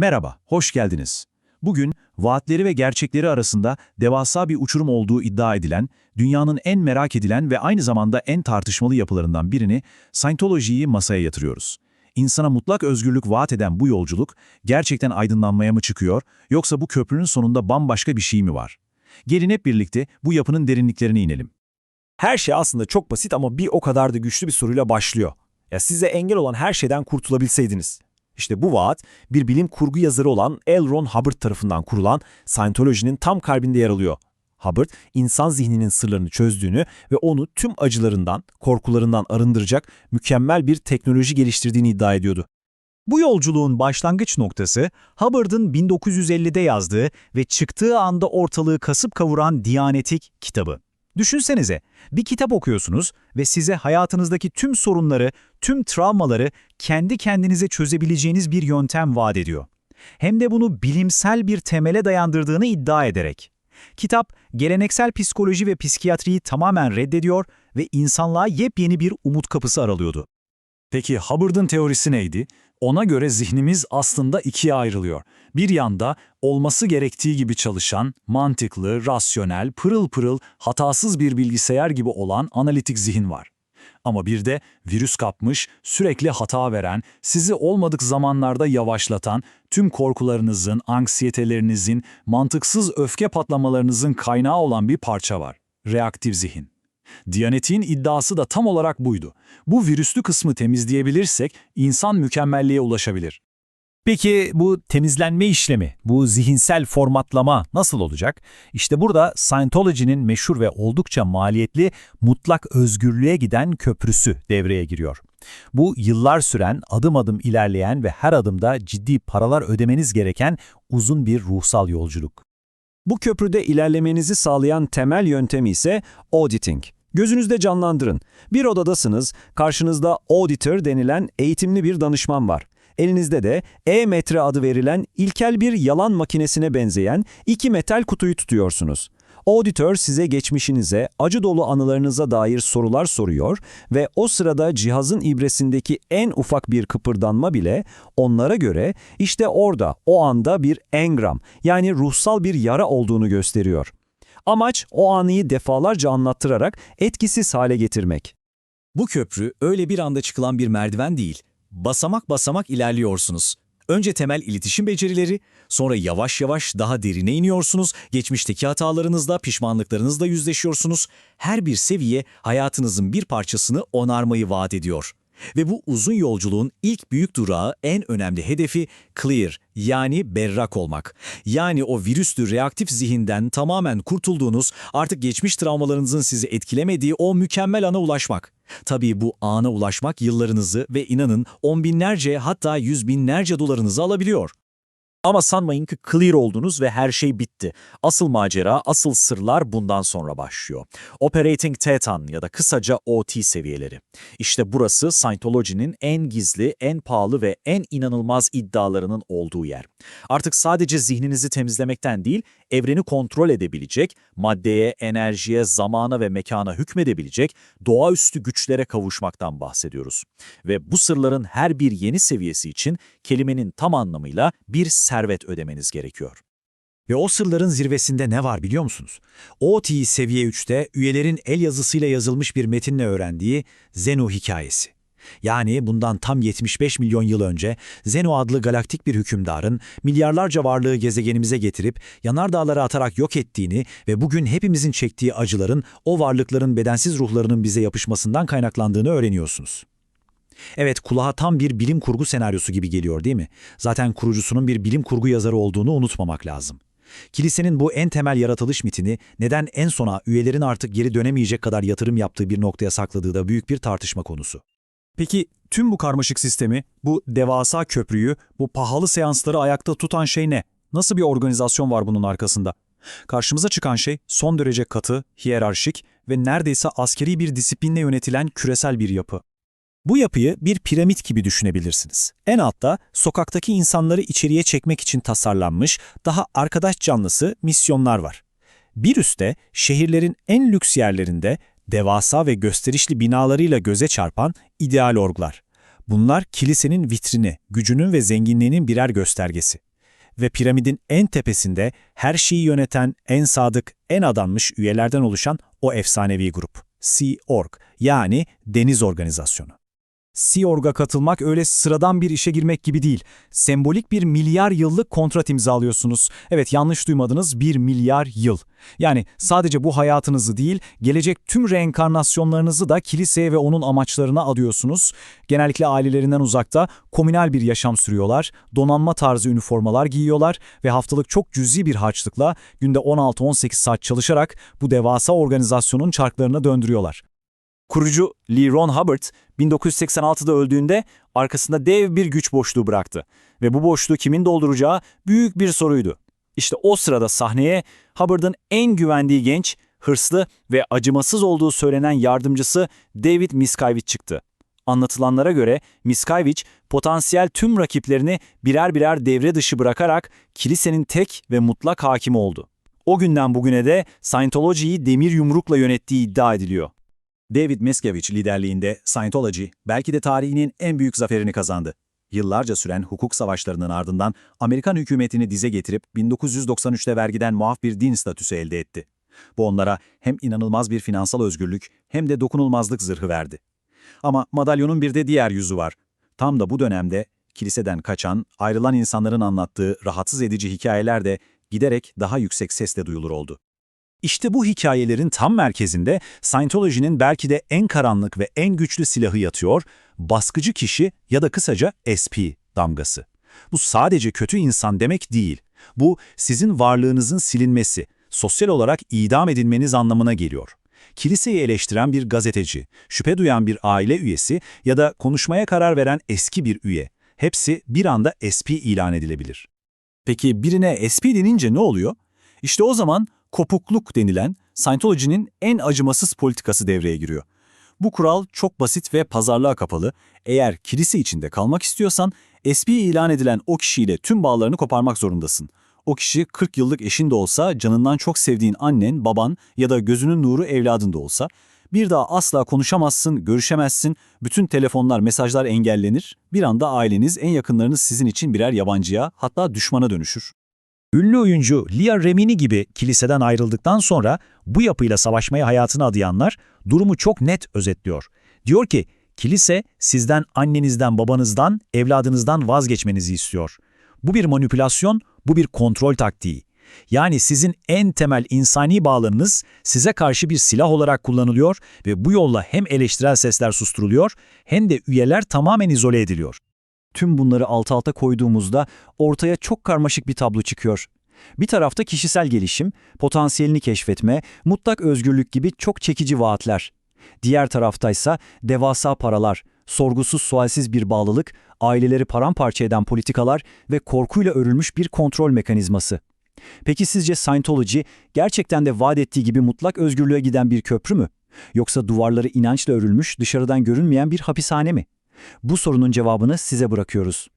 Merhaba, hoş geldiniz. Bugün vaatleri ve gerçekleri arasında devasa bir uçurum olduğu iddia edilen, dünyanın en merak edilen ve aynı zamanda en tartışmalı yapılarından birini, Scientology'yi masaya yatırıyoruz. İnsana mutlak özgürlük vaat eden bu yolculuk gerçekten aydınlanmaya mı çıkıyor yoksa bu köprünün sonunda bambaşka bir şey mi var? Gelin hep birlikte bu yapının derinliklerine inelim. Her şey aslında çok basit ama bir o kadar da güçlü bir soruyla başlıyor. Ya size engel olan her şeyden kurtulabilseydiniz. İşte bu vaat bir bilim kurgu yazarı olan L. Ron Hubbard tarafından kurulan Scientology'nin tam kalbinde yer alıyor. Hubbard, insan zihninin sırlarını çözdüğünü ve onu tüm acılarından, korkularından arındıracak mükemmel bir teknoloji geliştirdiğini iddia ediyordu. Bu yolculuğun başlangıç noktası Hubbard'ın 1950'de yazdığı ve çıktığı anda ortalığı kasıp kavuran Diyanetik kitabı. Düşünsenize, bir kitap okuyorsunuz ve size hayatınızdaki tüm sorunları, tüm travmaları kendi kendinize çözebileceğiniz bir yöntem vaat ediyor. Hem de bunu bilimsel bir temele dayandırdığını iddia ederek. Kitap, geleneksel psikoloji ve psikiyatriyi tamamen reddediyor ve insanlığa yepyeni bir umut kapısı aralıyordu. Peki Hubbard'ın teorisi neydi? Ona göre zihnimiz aslında ikiye ayrılıyor. Bir yanda olması gerektiği gibi çalışan, mantıklı, rasyonel, pırıl pırıl, hatasız bir bilgisayar gibi olan analitik zihin var. Ama bir de virüs kapmış, sürekli hata veren, sizi olmadık zamanlarda yavaşlatan, tüm korkularınızın, anksiyetelerinizin, mantıksız öfke patlamalarınızın kaynağı olan bir parça var. Reaktif zihin. Diyanet'in iddiası da tam olarak buydu. Bu virüslü kısmı temizleyebilirsek insan mükemmelliğe ulaşabilir. Peki bu temizlenme işlemi, bu zihinsel formatlama nasıl olacak? İşte burada Scientology'nin meşhur ve oldukça maliyetli mutlak özgürlüğe giden köprüsü devreye giriyor. Bu yıllar süren, adım adım ilerleyen ve her adımda ciddi paralar ödemeniz gereken uzun bir ruhsal yolculuk. Bu köprüde ilerlemenizi sağlayan temel yöntemi ise auditing. Gözünüzde canlandırın. Bir odadasınız, karşınızda auditor denilen eğitimli bir danışman var. Elinizde de E-metre adı verilen ilkel bir yalan makinesine benzeyen iki metal kutuyu tutuyorsunuz. Auditor size geçmişinize, acı dolu anılarınıza dair sorular soruyor ve o sırada cihazın ibresindeki en ufak bir kıpırdanma bile onlara göre işte orada, o anda bir engram yani ruhsal bir yara olduğunu gösteriyor. Amaç o anıyı defalarca anlattırarak etkisiz hale getirmek. Bu köprü öyle bir anda çıkılan bir merdiven değil. Basamak basamak ilerliyorsunuz. Önce temel iletişim becerileri, sonra yavaş yavaş daha derine iniyorsunuz, geçmişteki hatalarınızla, pişmanlıklarınızla yüzleşiyorsunuz. Her bir seviye hayatınızın bir parçasını onarmayı vaat ediyor. Ve bu uzun yolculuğun ilk büyük durağı, en önemli hedefi clear yani berrak olmak. Yani o virüslü reaktif zihinden tamamen kurtulduğunuz, artık geçmiş travmalarınızın sizi etkilemediği o mükemmel ana ulaşmak. Tabii bu ana ulaşmak yıllarınızı ve inanın on binlerce hatta yüz binlerce dolarınızı alabiliyor. Ama sanmayın ki clear oldunuz ve her şey bitti. Asıl macera, asıl sırlar bundan sonra başlıyor. Operating Tetan ya da kısaca OT seviyeleri. İşte burası Scientology'nin en gizli, en pahalı ve en inanılmaz iddialarının olduğu yer. Artık sadece zihninizi temizlemekten değil, evreni kontrol edebilecek, maddeye, enerjiye, zamana ve mekana hükmedebilecek doğaüstü güçlere kavuşmaktan bahsediyoruz. Ve bu sırların her bir yeni seviyesi için kelimenin tam anlamıyla bir servet ödemeniz gerekiyor. Ve o sırların zirvesinde ne var biliyor musunuz? OT seviye 3'te üyelerin el yazısıyla yazılmış bir metinle öğrendiği Zenu hikayesi. Yani bundan tam 75 milyon yıl önce Zeno adlı galaktik bir hükümdarın milyarlarca varlığı gezegenimize getirip yanardağlara atarak yok ettiğini ve bugün hepimizin çektiği acıların o varlıkların bedensiz ruhlarının bize yapışmasından kaynaklandığını öğreniyorsunuz. Evet kulağa tam bir bilim kurgu senaryosu gibi geliyor değil mi? Zaten kurucusunun bir bilim kurgu yazarı olduğunu unutmamak lazım. Kilisenin bu en temel yaratılış mitini neden en sona üyelerin artık geri dönemeyecek kadar yatırım yaptığı bir noktaya sakladığı da büyük bir tartışma konusu. Peki tüm bu karmaşık sistemi, bu devasa köprüyü, bu pahalı seansları ayakta tutan şey ne? Nasıl bir organizasyon var bunun arkasında? Karşımıza çıkan şey son derece katı, hiyerarşik ve neredeyse askeri bir disiplinle yönetilen küresel bir yapı. Bu yapıyı bir piramit gibi düşünebilirsiniz. En altta sokaktaki insanları içeriye çekmek için tasarlanmış daha arkadaş canlısı misyonlar var. Bir üstte şehirlerin en lüks yerlerinde devasa ve gösterişli binalarıyla göze çarpan ideal orglar. Bunlar kilisenin vitrini, gücünün ve zenginliğinin birer göstergesi. Ve piramidin en tepesinde her şeyi yöneten en sadık, en adanmış üyelerden oluşan o efsanevi grup. Sea Org yani Deniz Organizasyonu. Sea Org'a katılmak öyle sıradan bir işe girmek gibi değil. Sembolik bir milyar yıllık kontrat imzalıyorsunuz. Evet yanlış duymadınız bir milyar yıl. Yani sadece bu hayatınızı değil, gelecek tüm reenkarnasyonlarınızı da kiliseye ve onun amaçlarına adıyorsunuz. Genellikle ailelerinden uzakta komünal bir yaşam sürüyorlar, donanma tarzı üniformalar giyiyorlar ve haftalık çok cüzi bir harçlıkla günde 16-18 saat çalışarak bu devasa organizasyonun çarklarını döndürüyorlar. Kurucu Lee Ron Hubbard 1986'da öldüğünde arkasında dev bir güç boşluğu bıraktı. Ve bu boşluğu kimin dolduracağı büyük bir soruydu. İşte o sırada sahneye Hubbard'ın en güvendiği genç, hırslı ve acımasız olduğu söylenen yardımcısı David Miscavige çıktı. Anlatılanlara göre Miscavige potansiyel tüm rakiplerini birer birer devre dışı bırakarak kilisenin tek ve mutlak hakimi oldu. O günden bugüne de Scientology'yi demir yumrukla yönettiği iddia ediliyor. David Miscavige liderliğinde Scientology belki de tarihinin en büyük zaferini kazandı. Yıllarca süren hukuk savaşlarının ardından Amerikan hükümetini dize getirip 1993'te vergiden muaf bir din statüsü elde etti. Bu onlara hem inanılmaz bir finansal özgürlük hem de dokunulmazlık zırhı verdi. Ama madalyonun bir de diğer yüzü var. Tam da bu dönemde kiliseden kaçan, ayrılan insanların anlattığı rahatsız edici hikayeler de giderek daha yüksek sesle duyulur oldu. İşte bu hikayelerin tam merkezinde Scientology'nin belki de en karanlık ve en güçlü silahı yatıyor, baskıcı kişi ya da kısaca SP damgası. Bu sadece kötü insan demek değil. Bu sizin varlığınızın silinmesi, sosyal olarak idam edilmeniz anlamına geliyor. Kiliseyi eleştiren bir gazeteci, şüphe duyan bir aile üyesi ya da konuşmaya karar veren eski bir üye. Hepsi bir anda SP ilan edilebilir. Peki birine SP denince ne oluyor? İşte o zaman kopukluk denilen Scientology'nin en acımasız politikası devreye giriyor. Bu kural çok basit ve pazarlığa kapalı. Eğer kilise içinde kalmak istiyorsan SP ilan edilen o kişiyle tüm bağlarını koparmak zorundasın. O kişi 40 yıllık eşin de olsa, canından çok sevdiğin annen, baban ya da gözünün nuru evladın da olsa, bir daha asla konuşamazsın, görüşemezsin, bütün telefonlar, mesajlar engellenir, bir anda aileniz, en yakınlarınız sizin için birer yabancıya, hatta düşmana dönüşür. Ünlü oyuncu Lia Remini gibi kiliseden ayrıldıktan sonra bu yapıyla savaşmaya hayatını adayanlar durumu çok net özetliyor. Diyor ki, kilise sizden annenizden, babanızdan, evladınızdan vazgeçmenizi istiyor. Bu bir manipülasyon, bu bir kontrol taktiği. Yani sizin en temel insani bağlarınız size karşı bir silah olarak kullanılıyor ve bu yolla hem eleştirel sesler susturuluyor hem de üyeler tamamen izole ediliyor. Tüm bunları alt alta koyduğumuzda ortaya çok karmaşık bir tablo çıkıyor. Bir tarafta kişisel gelişim, potansiyelini keşfetme, mutlak özgürlük gibi çok çekici vaatler. Diğer taraftaysa devasa paralar, sorgusuz sualsiz bir bağlılık, aileleri paramparça eden politikalar ve korkuyla örülmüş bir kontrol mekanizması. Peki sizce Scientology gerçekten de vaat ettiği gibi mutlak özgürlüğe giden bir köprü mü? Yoksa duvarları inançla örülmüş, dışarıdan görünmeyen bir hapishane mi? Bu sorunun cevabını size bırakıyoruz.